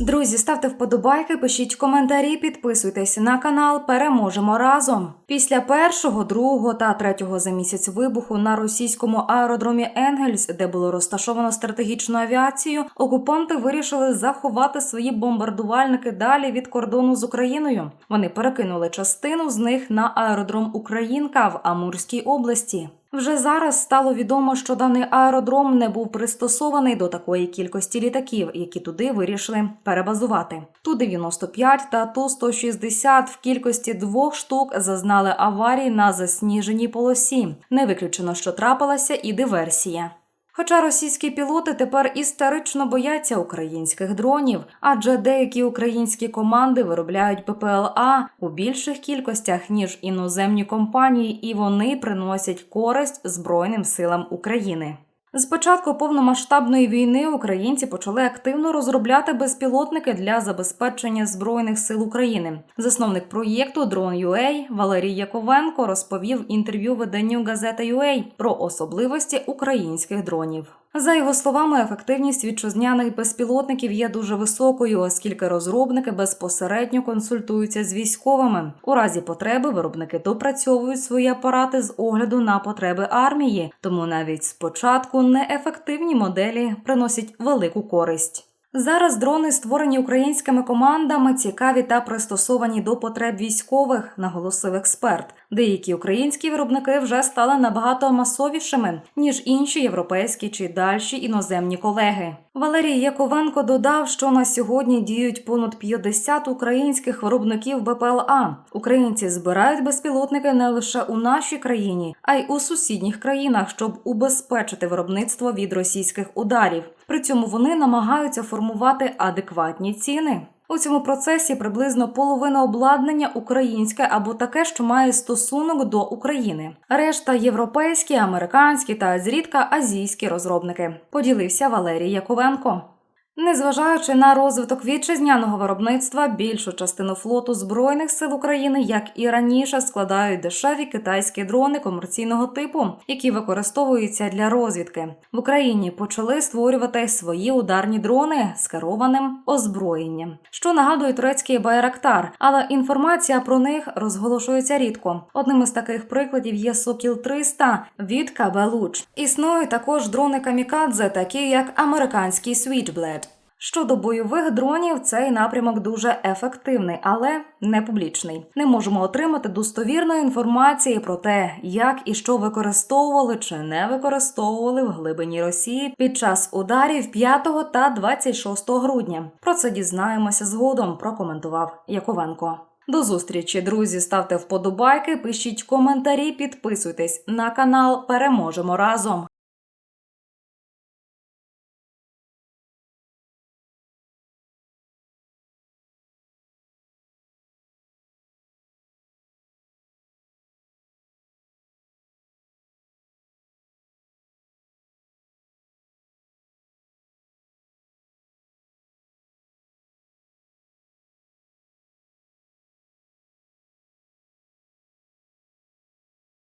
Друзі, ставте вподобайки, пишіть коментарі, підписуйтесь на канал. Переможемо разом. Після першого, другого та третього за місяць вибуху на російському аеродромі Енгельс, де було розташовано стратегічну авіацію, окупанти вирішили заховати свої бомбардувальники далі від кордону з Україною. Вони перекинули частину з них на аеродром Українка в Амурській області. Вже зараз стало відомо, що даний аеродром не був пристосований до такої кількості літаків, які туди вирішили перебазувати. Ту 95 та ту 160 в кількості двох штук зазнали аварії на засніженій полосі. Не виключено, що трапилася і диверсія. Хоча російські пілоти тепер істерично бояться українських дронів, адже деякі українські команди виробляють ППЛА у більших кількостях ніж іноземні компанії, і вони приносять користь Збройним силам України. З початку повномасштабної війни українці почали активно розробляти безпілотники для забезпечення збройних сил України. Засновник проєкту Drone.ua Валерій Яковенко розповів інтерв'ю виданню газета UA про особливості українських дронів. За його словами, ефективність вітчизняних безпілотників є дуже високою, оскільки розробники безпосередньо консультуються з військовими. У разі потреби виробники допрацьовують свої апарати з огляду на потреби армії, тому навіть спочатку неефективні моделі приносять велику користь. Зараз дрони, створені українськими командами, цікаві та пристосовані до потреб військових, наголосив експерт. Деякі українські виробники вже стали набагато масовішими ніж інші європейські чи дальші іноземні колеги. Валерій Яковенко додав, що на сьогодні діють понад 50 українських виробників БПЛА. Українці збирають безпілотники не лише у нашій країні, а й у сусідніх країнах, щоб убезпечити виробництво від російських ударів. При цьому вони намагаються формувати адекватні ціни. У цьому процесі приблизно половина обладнання українське або таке, що має стосунок до України. Решта європейські, американські та зрідка азійські розробники. Поділився Валерій Яковенко. Незважаючи на розвиток вітчизняного виробництва, більшу частину флоту збройних сил України, як і раніше, складають дешеві китайські дрони комерційного типу, які використовуються для розвідки. В Україні почали створювати свої ударні дрони з керованим озброєнням, що нагадує турецький байрактар, але інформація про них розголошується рідко. Одним із таких прикладів є Сокіл 300 від КБ Луч. Існують також дрони камікадзе, такі як американський Switchblade. Щодо бойових дронів, цей напрямок дуже ефективний, але не публічний. Не можемо отримати достовірної інформації про те, як і що використовували чи не використовували в глибині Росії під час ударів 5 та 26 грудня. Про це дізнаємося згодом. Прокоментував Яковенко. До зустрічі, друзі. Ставте вподобайки, пишіть коментарі, підписуйтесь на канал. Переможемо разом.